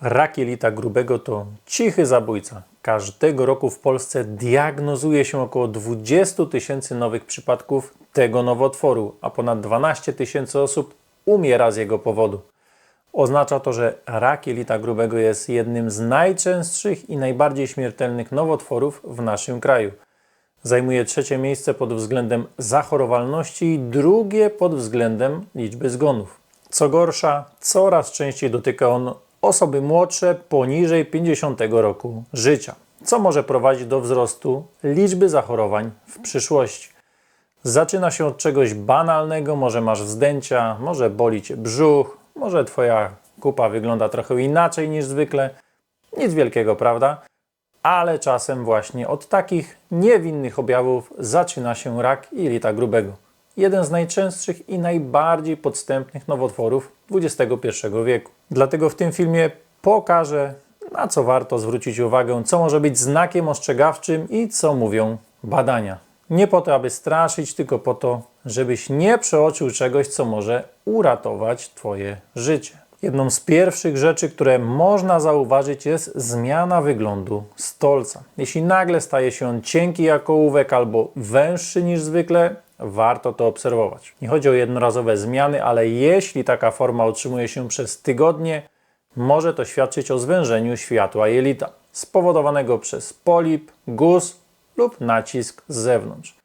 Rak jelita grubego to cichy zabójca. Każdego roku w Polsce diagnozuje się około 20 tysięcy nowych przypadków tego nowotworu, a ponad 12 tysięcy osób umiera z jego powodu. Oznacza to, że rak jelita grubego jest jednym z najczęstszych i najbardziej śmiertelnych nowotworów w naszym kraju. Zajmuje trzecie miejsce pod względem zachorowalności i drugie pod względem liczby zgonów. Co gorsza, coraz częściej dotyka on osoby młodsze poniżej 50 roku życia, co może prowadzić do wzrostu liczby zachorowań w przyszłości. Zaczyna się od czegoś banalnego, może masz wzdęcia, może boli cię brzuch, może twoja kupa wygląda trochę inaczej niż zwykle. Nic wielkiego, prawda? Ale czasem właśnie od takich niewinnych objawów zaczyna się rak jelita grubego. Jeden z najczęstszych i najbardziej podstępnych nowotworów XXI wieku. Dlatego w tym filmie pokażę, na co warto zwrócić uwagę, co może być znakiem ostrzegawczym i co mówią badania. Nie po to, aby straszyć, tylko po to, żebyś nie przeoczył czegoś, co może uratować Twoje życie. Jedną z pierwszych rzeczy, które można zauważyć, jest zmiana wyglądu stolca. Jeśli nagle staje się on cienki jak ołówek albo węższy niż zwykle, warto to obserwować. Nie chodzi o jednorazowe zmiany, ale jeśli taka forma utrzymuje się przez tygodnie, może to świadczyć o zwężeniu światła jelita, spowodowanego przez polip, guz lub nacisk z zewnątrz.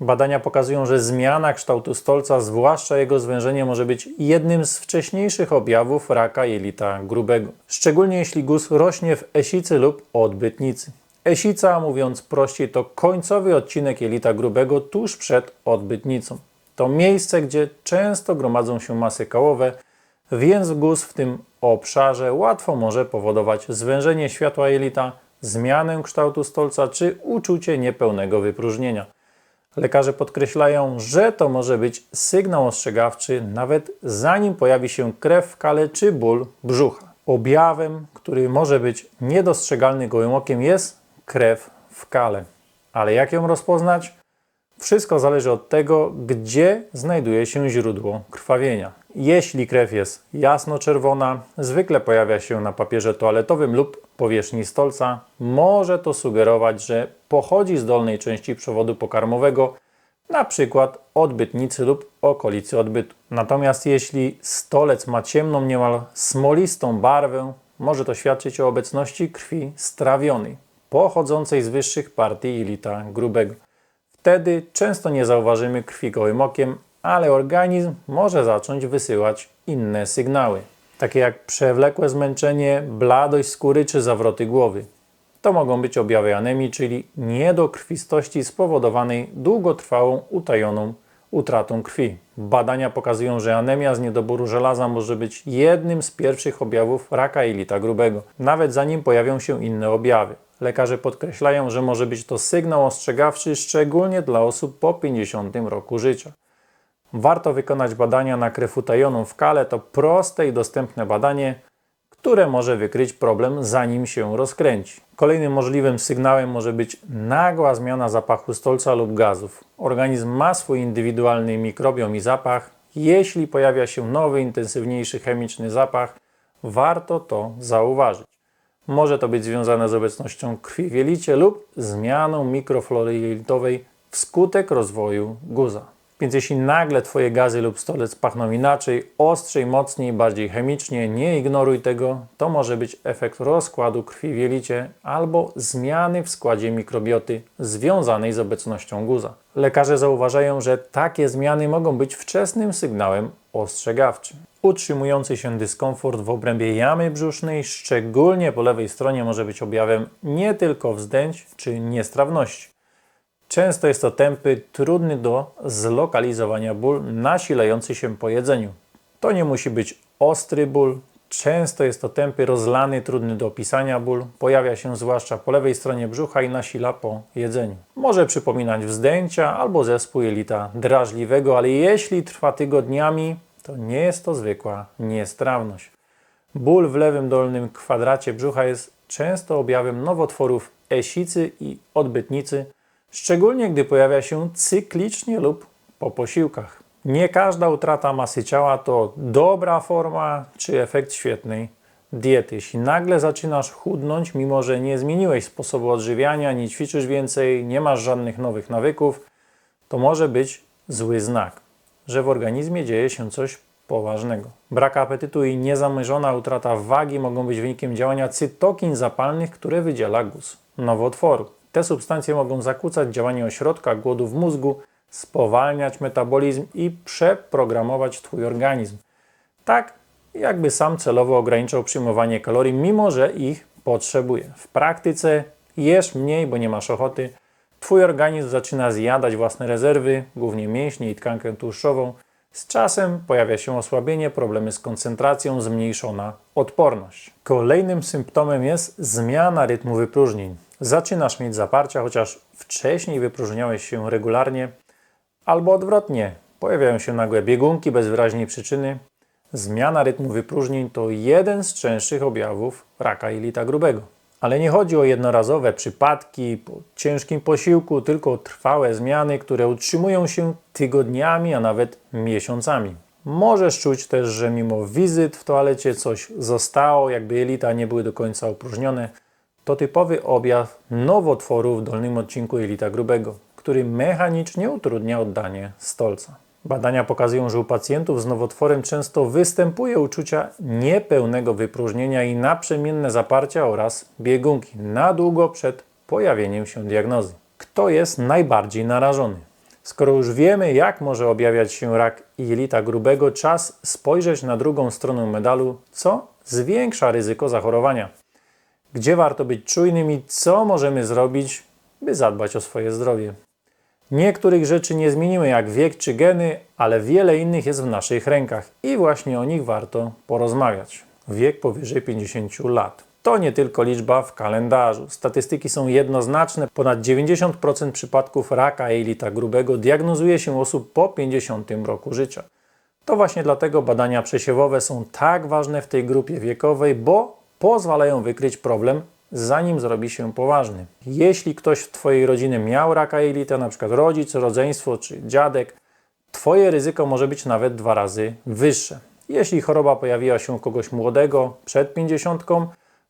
Badania pokazują, że zmiana kształtu stolca, zwłaszcza jego zwężenie, może być jednym z wcześniejszych objawów raka jelita grubego. Szczególnie jeśli guz rośnie w esicy lub odbytnicy. Esica, mówiąc prościej, to końcowy odcinek jelita grubego tuż przed odbytnicą. To miejsce, gdzie często gromadzą się masy kałowe, więc guz w tym obszarze łatwo może powodować zwężenie światła jelita, zmianę kształtu stolca czy uczucie niepełnego wypróżnienia. Lekarze podkreślają, że to może być sygnał ostrzegawczy nawet zanim pojawi się krew w kale czy ból brzucha. Objawem, który może być niedostrzegalny gołym okiem jest krew w kale. Ale jak ją rozpoznać? Wszystko zależy od tego, gdzie znajduje się źródło krwawienia. Jeśli krew jest jasno-czerwona, zwykle pojawia się na papierze toaletowym lub powierzchni stolca, może to sugerować, że pochodzi z dolnej części przewodu pokarmowego, przykład odbytnicy lub okolicy odbytu. Natomiast jeśli stolec ma ciemną, niemal smolistą barwę, może to świadczyć o obecności krwi strawionej, pochodzącej z wyższych partii jelita grubego. Wtedy często nie zauważymy krwi gołym okiem, ale organizm może zacząć wysyłać inne sygnały, takie jak przewlekłe zmęczenie, bladość skóry czy zawroty głowy. To mogą być objawy anemii, czyli niedokrwistości spowodowanej długotrwałą, utajoną utratą krwi. Badania pokazują, że anemia z niedoboru żelaza może być jednym z pierwszych objawów raka jelita grubego, nawet zanim pojawią się inne objawy. Lekarze podkreślają, że może być to sygnał ostrzegawczy, szczególnie dla osób po 50 roku życia. Warto wykonać badania na krew utajoną w kale. To proste i dostępne badanie, które może wykryć problem zanim się rozkręci. Kolejnym możliwym sygnałem może być nagła zmiana zapachu stolca lub gazów. Organizm ma swój indywidualny mikrobiom i zapach. Jeśli pojawia się nowy, intensywniejszy chemiczny zapach, warto to zauważyć. Może to być związane z obecnością krwi w jelicie lub zmianą mikroflory jelitowej wskutek rozwoju guza. Więc jeśli nagle Twoje gazy lub stolec pachną inaczej, ostrzej, mocniej, bardziej chemicznie, nie ignoruj tego. To może być efekt rozkładu krwi w jelicie albo zmiany w składzie mikrobioty związanej z obecnością guza. Lekarze zauważają, że takie zmiany mogą być wczesnym sygnałem ostrzegawczym. Utrzymujący się dyskomfort w obrębie jamy brzusznej, szczególnie po lewej stronie, może być objawem nie tylko wzdęć czy niestrawności. Często jest to tępy, trudny do zlokalizowania ból, nasilający się po jedzeniu. To nie musi być ostry ból, często jest to tępy, rozlany, trudny do opisania ból, pojawia się zwłaszcza po lewej stronie brzucha i nasila po jedzeniu. Może przypominać wzdęcia albo zespół jelita drażliwego, ale jeśli trwa tygodniami, to nie jest to zwykła niestrawność. Ból w lewym dolnym kwadracie brzucha jest często objawem nowotworów esicy i odbytnicy, szczególnie gdy pojawia się cyklicznie lub po posiłkach. Nie każda utrata masy ciała to dobra forma czy efekt świetnej diety. Jeśli nagle zaczynasz chudnąć, mimo że nie zmieniłeś sposobu odżywiania, nie ćwiczysz więcej, nie masz żadnych nowych nawyków, to może być zły znak, że w organizmie dzieje się coś poważnego. Brak apetytu i niezamierzona utrata wagi mogą być wynikiem działania cytokin zapalnych, które wydziela guz nowotworu. Te substancje mogą zakłócać działanie ośrodka głodu w mózgu, spowalniać metabolizm i przeprogramować Twój organizm. Tak, jakby sam celowo ograniczał przyjmowanie kalorii, mimo że ich potrzebuje. W praktyce jesz mniej, bo nie masz ochoty. Twój organizm zaczyna zjadać własne rezerwy, głównie mięśnie i tkankę tłuszczową. Z czasem pojawia się osłabienie, problemy z koncentracją, zmniejszona odporność. Kolejnym symptomem jest zmiana rytmu wypróżnień. Zaczynasz mieć zaparcia, chociaż wcześniej wypróżniałeś się regularnie, albo odwrotnie, pojawiają się nagłe biegunki bez wyraźnej przyczyny. Zmiana rytmu wypróżnień to jeden z częstszych objawów raka jelita grubego. Ale nie chodzi o jednorazowe przypadki po ciężkim posiłku, tylko trwałe zmiany, które utrzymują się tygodniami, a nawet miesiącami. Możesz czuć też, że mimo wizyt w toalecie coś zostało, jakby jelita nie były do końca opróżnione. To typowy objaw nowotworu w dolnym odcinku jelita grubego, który mechanicznie utrudnia oddanie stolca. Badania pokazują, że u pacjentów z nowotworem często występuje uczucia niepełnego wypróżnienia i naprzemienne zaparcia oraz biegunki na długo przed pojawieniem się diagnozy. Kto jest najbardziej narażony? Skoro już wiemy, jak może objawiać się rak jelita grubego, czas spojrzeć na drugą stronę medalu, co zwiększa ryzyko zachorowania. Gdzie warto być czujnym i co możemy zrobić, by zadbać o swoje zdrowie. Niektórych rzeczy nie zmienimy, jak wiek czy geny, ale wiele innych jest w naszych rękach i właśnie o nich warto porozmawiać. Wiek powyżej 50 lat. To nie tylko liczba w kalendarzu. Statystyki są jednoznaczne. Ponad 90% przypadków raka jelita grubego diagnozuje się osób po 50 roku życia. To właśnie dlatego badania przesiewowe są tak ważne w tej grupie wiekowej, bo pozwalają wykryć problem zanim zrobi się poważny. Jeśli ktoś w Twojej rodzinie miał raka jelita, na przykład rodzic, rodzeństwo czy dziadek, Twoje ryzyko może być nawet dwa razy wyższe. Jeśli choroba pojawiła się u kogoś młodego, przed 50,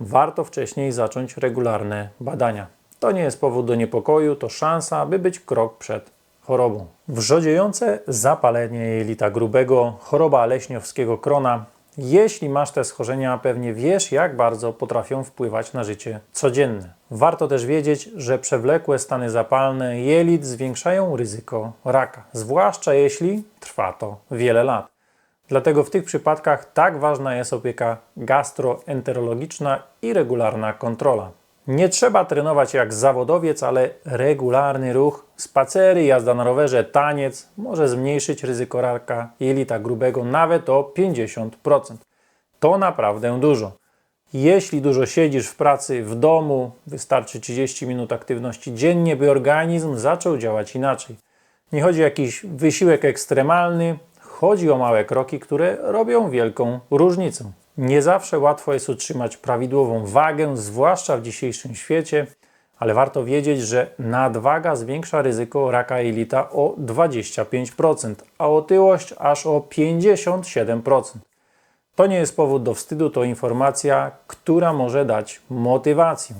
warto wcześniej zacząć regularne badania. To nie jest powód do niepokoju, to szansa, by być krok przed chorobą. Wrzodziejące zapalenie jelita grubego, choroba leśniowskiego krona, jeśli masz te schorzenia, pewnie wiesz, jak bardzo potrafią wpływać na życie codzienne. Warto też wiedzieć, że przewlekłe stany zapalne jelit zwiększają ryzyko raka, zwłaszcza jeśli trwa to wiele lat. Dlatego w tych przypadkach tak ważna jest opieka gastroenterologiczna i regularna kontrola. Nie trzeba trenować jak zawodowiec, ale regularny ruch, spacery, jazda na rowerze, taniec może zmniejszyć ryzyko raka jelita grubego nawet o 50%. To naprawdę dużo. Jeśli dużo siedzisz w pracy, w domu, wystarczy 30 minut aktywności dziennie, by organizm zaczął działać inaczej. Nie chodzi o jakiś wysiłek ekstremalny, chodzi o małe kroki, które robią wielką różnicę. Nie zawsze łatwo jest utrzymać prawidłową wagę, zwłaszcza w dzisiejszym świecie, ale warto wiedzieć, że nadwaga zwiększa ryzyko raka jelita o 25%, a otyłość aż o 57%. To nie jest powód do wstydu, to informacja, która może dać motywację.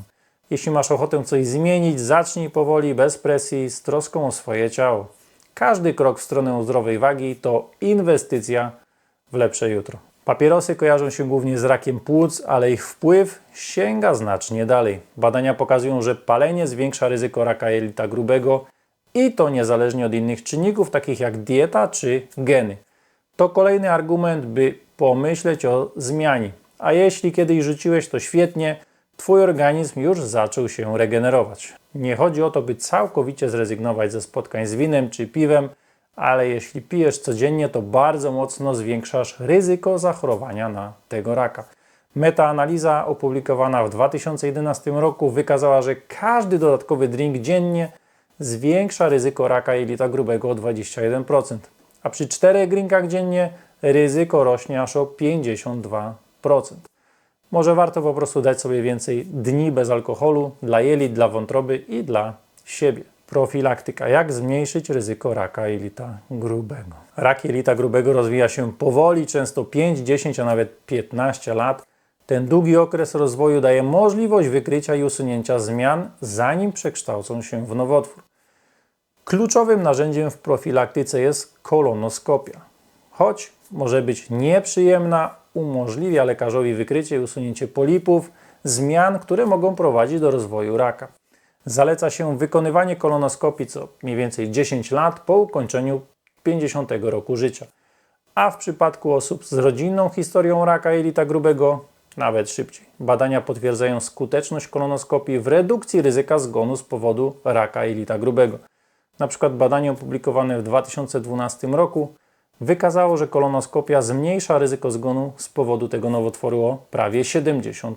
Jeśli masz ochotę coś zmienić, zacznij powoli, bez presji, z troską o swoje ciało. Każdy krok w stronę zdrowej wagi to inwestycja w lepsze jutro. Papierosy kojarzą się głównie z rakiem płuc, ale ich wpływ sięga znacznie dalej. Badania pokazują, że palenie zwiększa ryzyko raka jelita grubego i to niezależnie od innych czynników, takich jak dieta czy geny. To kolejny argument, by pomyśleć o zmianie. A jeśli kiedyś rzuciłeś, to świetnie, Twój organizm już zaczął się regenerować. Nie chodzi o to, by całkowicie zrezygnować ze spotkań z winem czy piwem, ale jeśli pijesz codziennie, to bardzo mocno zwiększasz ryzyko zachorowania na tego raka. Metaanaliza opublikowana w 2011 roku wykazała, że każdy dodatkowy drink dziennie zwiększa ryzyko raka jelita grubego o 21%, a przy 4 drinkach dziennie ryzyko rośnie aż o 52%. Może warto po prostu dać sobie więcej dni bez alkoholu dla jelit, dla wątroby i dla siebie. Profilaktyka. Jak zmniejszyć ryzyko raka jelita grubego? Rak jelita grubego rozwija się powoli, często 5, 10, a nawet 15 lat. Ten długi okres rozwoju daje możliwość wykrycia i usunięcia zmian, zanim przekształcą się w nowotwór. Kluczowym narzędziem w profilaktyce jest kolonoskopia. Choć może być nieprzyjemna, umożliwia lekarzowi wykrycie i usunięcie polipów, zmian, które mogą prowadzić do rozwoju raka. Zaleca się wykonywanie kolonoskopii co mniej więcej 10 lat po ukończeniu 50 roku życia. A w przypadku osób z rodzinną historią raka jelita grubego nawet szybciej. Badania potwierdzają skuteczność kolonoskopii w redukcji ryzyka zgonu z powodu raka jelita grubego. Na przykład badanie opublikowane w 2012 roku wykazało, że kolonoskopia zmniejsza ryzyko zgonu z powodu tego nowotworu o prawie 70%.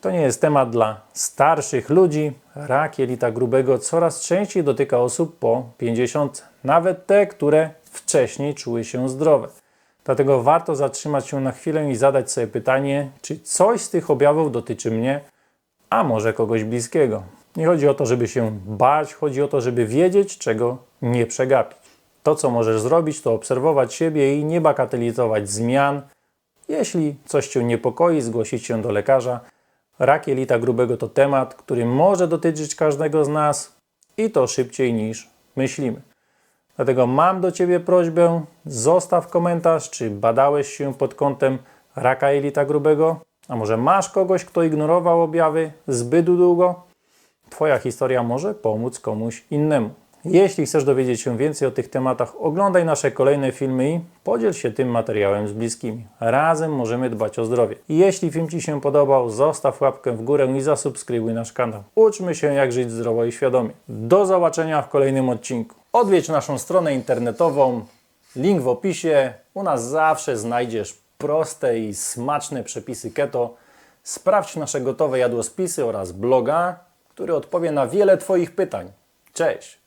To nie jest temat dla starszych ludzi. Rak jelita grubego coraz częściej dotyka osób po 50, nawet te, które wcześniej czuły się zdrowe. Dlatego warto zatrzymać się na chwilę i zadać sobie pytanie, czy coś z tych objawów dotyczy mnie, a może kogoś bliskiego. Nie chodzi o to, żeby się bać, chodzi o to, żeby wiedzieć, czego nie przegapić. To, co możesz zrobić, to obserwować siebie i nie bagatelizować zmian. Jeśli coś Cię niepokoi, zgłosić się do lekarza. Rak jelita grubego to temat, który może dotyczyć każdego z nas i to szybciej niż myślimy. Dlatego mam do Ciebie prośbę, zostaw komentarz, czy badałeś się pod kątem raka jelita grubego, a może masz kogoś, kto ignorował objawy zbyt długo? Twoja historia może pomóc komuś innemu. Jeśli chcesz dowiedzieć się więcej o tych tematach, oglądaj nasze kolejne filmy i podziel się tym materiałem z bliskimi. Razem możemy dbać o zdrowie. Jeśli film Ci się podobał, zostaw łapkę w górę i zasubskrybuj nasz kanał. Uczmy się jak żyć zdrowo i świadomie. Do zobaczenia w kolejnym odcinku. Odwiedź naszą stronę internetową, link w opisie. U nas zawsze znajdziesz proste i smaczne przepisy keto. Sprawdź nasze gotowe jadłospisy oraz bloga, który odpowie na wiele Twoich pytań. Cześć!